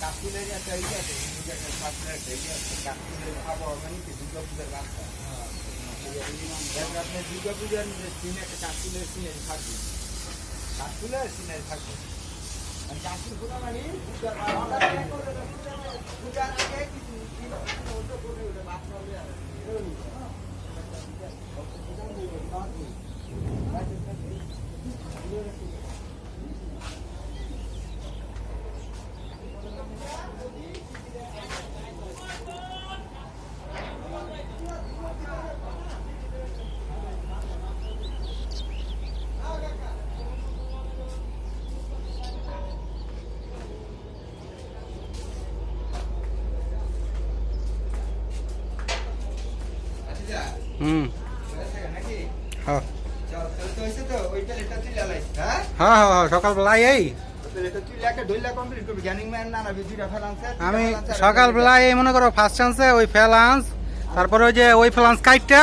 কাকুলের একটা ইয়ে আছে হিন্দুদের একটা ইয়ে আছে কাকুলের আবহাওয়া মানে কি দুর্গা পূজার রাস্তা আপনার দুর্গা পূজার সিনে একটা কাকুলের সিনারি থাকবে কাকুলের সিনারি থাকবে মানে কাকুল পূজা মানে পূজার জ্ঞানিং ম্যান হ্যাঁ? না দুইটা ফেলান্স আমি সকালবেলায় মনে করো ফার্স্ট চান্সে ওই ফেলান্স তারপরে ওই যে ওই ফেলান্স কাইটটা।